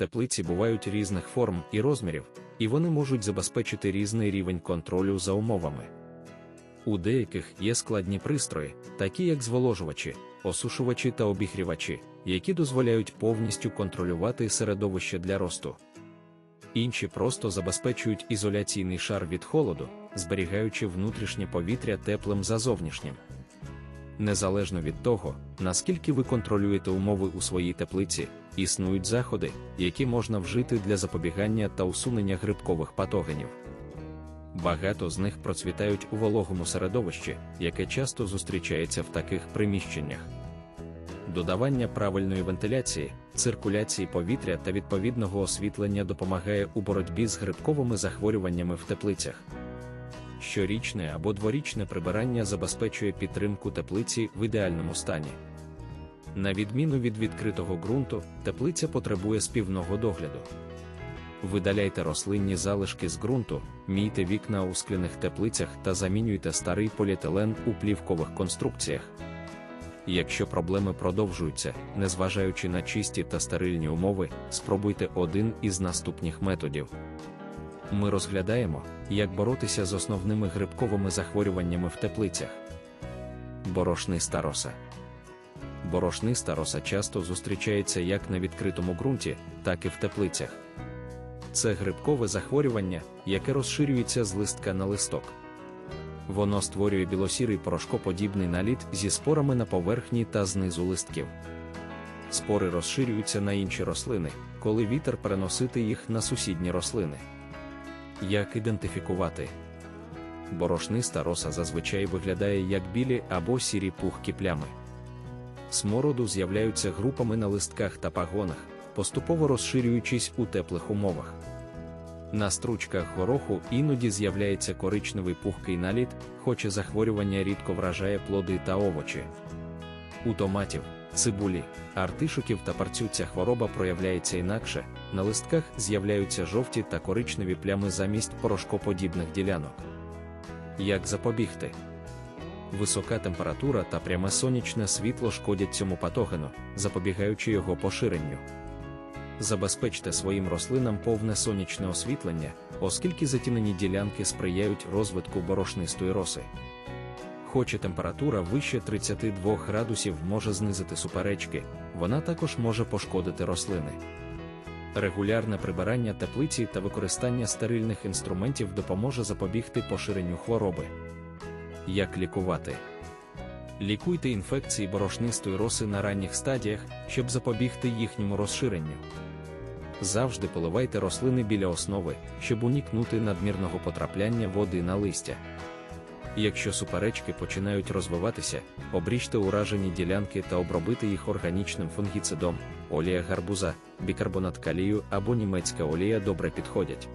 Теплиці бувають різних форм і розмірів, і вони можуть забезпечити різний рівень контролю за умовами. У деяких є складні пристрої, такі як зволожувачі, осушувачі та обігрівачі, які дозволяють повністю контролювати середовище для росту. Інші просто забезпечують ізоляційний шар від холоду, зберігаючи внутрішнє повітря теплим за зовнішнім. Незалежно від того, наскільки ви контролюєте умови у своїй теплиці, існують заходи, які можна вжити для запобігання та усунення грибкових патогенів. Багато з них процвітають у вологому середовищі, яке часто зустрічається в таких приміщеннях. Додавання правильної вентиляції, циркуляції повітря та відповідного освітлення допомагає у боротьбі з грибковими захворюваннями в теплицях. Щорічне або дворічне прибирання забезпечує підтримку теплиці в ідеальному стані. На відміну від відкритого ґрунту, теплиця потребує співного догляду. Видаляйте рослинні залишки з ґрунту, мійте вікна у скляних теплицях та замінюйте старий поліетилен у плівкових конструкціях. Якщо проблеми продовжуються, незважаючи на чисті та стерильні умови, спробуйте один із наступних методів. Ми розглядаємо, як боротися з основними грибковими захворюваннями в теплицях. Борошниста роса. Борошниста роса часто зустрічається як на відкритому ґрунті, так і в теплицях. Це грибкове захворювання, яке розширюється з листка на листок. Воно створює білосірий порошкоподібний наліт зі спорами на поверхні та знизу листків. Спори розширюються на інші рослини, коли вітер переносити їх на сусідні рослини. Як ідентифікувати? Борошниста роса зазвичай виглядає як білі або сірі пухкі плями. Смороду з'являються групами на листках та пагонах, поступово розширюючись у теплих умовах. На стручках гороху іноді з'являється коричневий пухкий наліт, хоча захворювання рідко вражає плоди та овочі. У томатів, цибулі, артишоків та парцю ця хвороба проявляється інакше, на листках з'являються жовті та коричневі плями замість порошкоподібних ділянок. Як запобігти? Висока температура та пряме сонячне світло шкодять цьому патогену, запобігаючи його поширенню. Забезпечте своїм рослинам повне сонячне освітлення, оскільки затінені ділянки сприяють розвитку борошнистої роси. Хоч і температура вище 32 градусів може знизити суперечки, вона також може пошкодити рослини. Регулярне прибирання теплиці та використання стерильних інструментів допоможе запобігти поширенню хвороби. Як лікувати? Лікуйте інфекції борошнистої роси на ранніх стадіях, щоб запобігти їхньому розширенню. Завжди поливайте рослини біля основи, щоб уникнути надмірного потрапляння води на листя. Якщо суперечки починають розвиватися, обріжте уражені ділянки та обробити їх органічним фунгіцидом, олія гарбуза, бікарбонат калію або німецька олія добре підходять.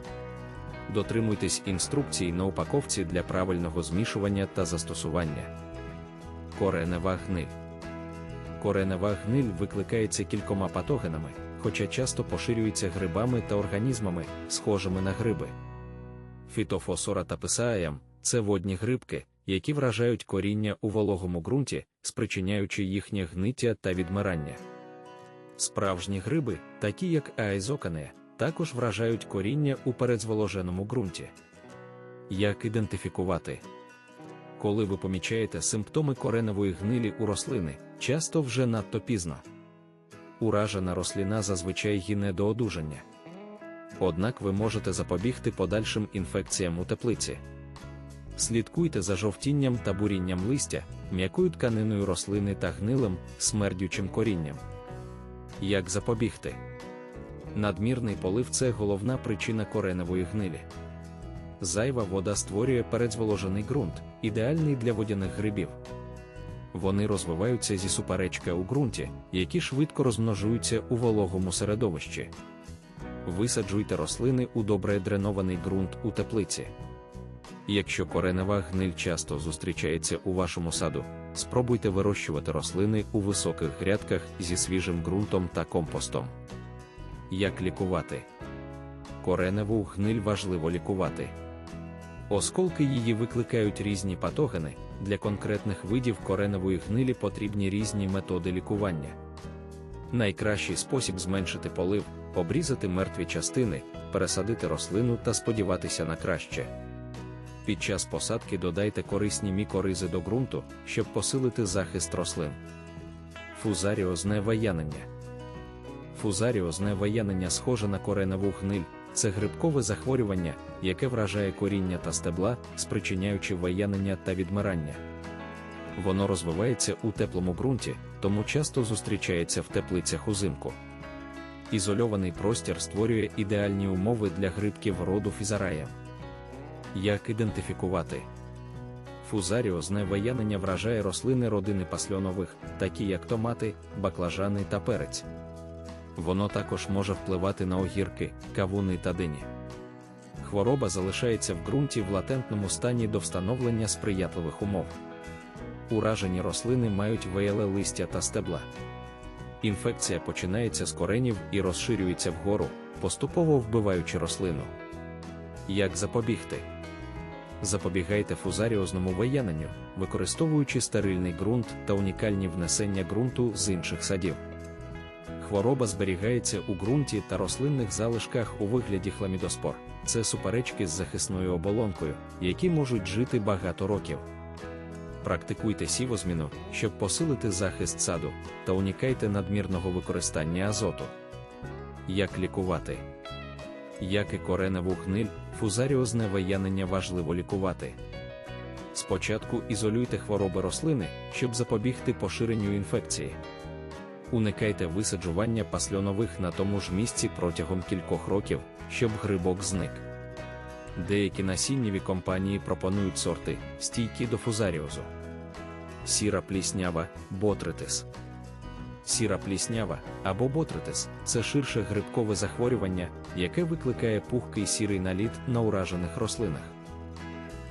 Дотримуйтесь інструкцій на упаковці для правильного змішування та застосування. Коренева гниль. Коренева гниль викликається кількома патогенами, хоча часто поширюється грибами та організмами, схожими на гриби. Фітофосора та писаям це водні грибки, які вражають коріння у вологому ґрунті, спричиняючи їхнє гниття та відмирання. Справжні гриби, такі як аезокане, також вражають коріння у передзволоженому ґрунті. Як ідентифікувати? Коли ви помічаєте симптоми кореневої гнилі у рослини, часто вже надто пізно. Уражена рослина зазвичай гине до одужання. Однак ви можете запобігти подальшим інфекціям у теплиці. Слідкуйте за жовтінням та бурінням листя, м'якою тканиною рослини та гнилим, смердючим корінням. Як запобігти? Надмірний полив це головна причина кореневої гнилі. Зайва вода створює передзволожений ґрунт, ідеальний для водяних грибів. Вони розвиваються зі суперечка у ґрунті, які швидко розмножуються у вологому середовищі. Висаджуйте рослини у добре дренований ґрунт у теплиці. Якщо коренева гниль часто зустрічається у вашому саду, спробуйте вирощувати рослини у високих грядках зі свіжим ґрунтом та компостом. Як лікувати? Кореневу гниль важливо лікувати. Осколки її викликають різні патогени, для конкретних видів кореневої гнилі потрібні різні методи лікування. Найкращий спосіб зменшити полив обрізати мертві частини, пересадити рослину та сподіватися на краще. Під час посадки додайте корисні мікоризи до ґрунту, щоб посилити захист рослин. Фузаріозне ваянення. Фузаріозне ваянення схоже на кореневу гниль, це грибкове захворювання, яке вражає коріння та стебла, спричиняючи ваянення та відмирання. Воно розвивається у теплому ґрунті, тому часто зустрічається в теплицях узимку. Ізольований простір створює ідеальні умови для грибків роду фізарая. Як ідентифікувати? Фузаріозне ваянення вражає рослини родини пасльонових, такі як томати, баклажани та перець. Воно також може впливати на огірки, кавуни та дині. Хвороба залишається в ґрунті в латентному стані до встановлення сприятливих умов. Уражені рослини мають веєле листя та стебла. Інфекція починається з коренів і розширюється вгору, поступово вбиваючи рослину. Як запобігти? Запобігайте фузаріозному вияненню, використовуючи стерильний ґрунт та унікальні внесення ґрунту з інших садів. Хвороба зберігається у ґрунті та рослинних залишках у вигляді хламідоспор. Це суперечки з захисною оболонкою, які можуть жити багато років. Практикуйте сівозміну, щоб посилити захист саду, та унікайте надмірного використання азоту. Як лікувати? Як і кореневу гниль, фузаріозне виянення важливо лікувати. Спочатку ізолюйте хвороби рослини, щоб запобігти поширенню інфекції. Уникайте висаджування пасльонових на тому ж місці протягом кількох років, щоб грибок зник. Деякі насіннєві компанії пропонують сорти, стійкі до фузаріозу. Сіра пліснява, ботритис. Сіра пліснява або ботритис це ширше грибкове захворювання, яке викликає пухкий сірий наліт на уражених рослинах.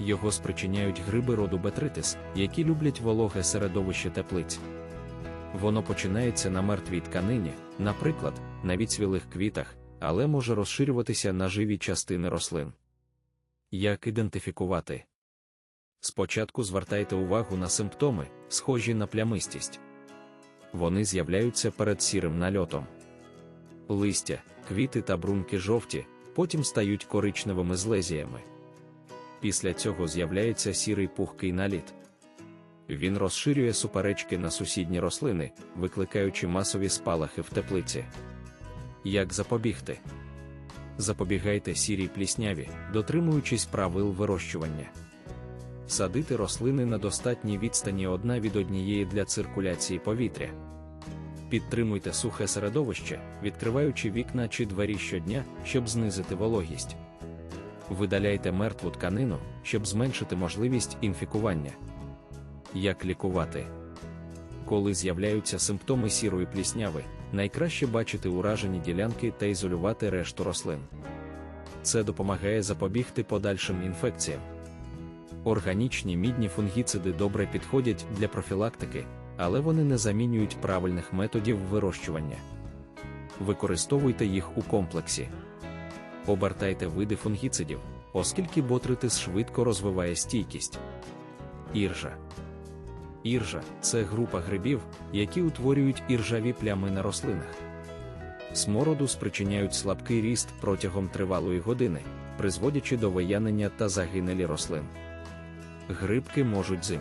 Його спричиняють гриби роду бетритис, які люблять вологе середовище теплиць. Воно починається на мертвій тканині, наприклад, на відсвілих квітах, але може розширюватися на живі частини рослин. Як ідентифікувати? Спочатку звертайте увагу на симптоми, схожі на плямистість. Вони з'являються перед сірим нальотом. Листя, квіти та брунки жовті, потім стають коричневими з лезіями. Після цього з'являється сірий пухкий наліт. Він розширює суперечки на сусідні рослини, викликаючи масові спалахи в теплиці. Як запобігти? Запобігайте сірій плісняві, дотримуючись правил вирощування. Садити рослини на достатній відстані одна від однієї для циркуляції повітря. Підтримуйте сухе середовище, відкриваючи вікна чи двері щодня, щоб знизити вологість. Видаляйте мертву тканину, щоб зменшити можливість інфікування. Як лікувати? Коли з'являються симптоми сірої плісняви, найкраще бачити уражені ділянки та ізолювати решту рослин. Це допомагає запобігти подальшим інфекціям. Органічні мідні фунгіциди добре підходять для профілактики, але вони не замінюють правильних методів вирощування. Використовуйте їх у комплексі. Обертайте види фунгіцидів, оскільки ботритис швидко розвиває стійкість. Іржа. Іржа це група грибів, які утворюють іржаві плями на рослинах. Смороду спричиняють слабкий ріст протягом тривалої години, призводячи до виянення та загинелі рослин. Грибки можуть зим.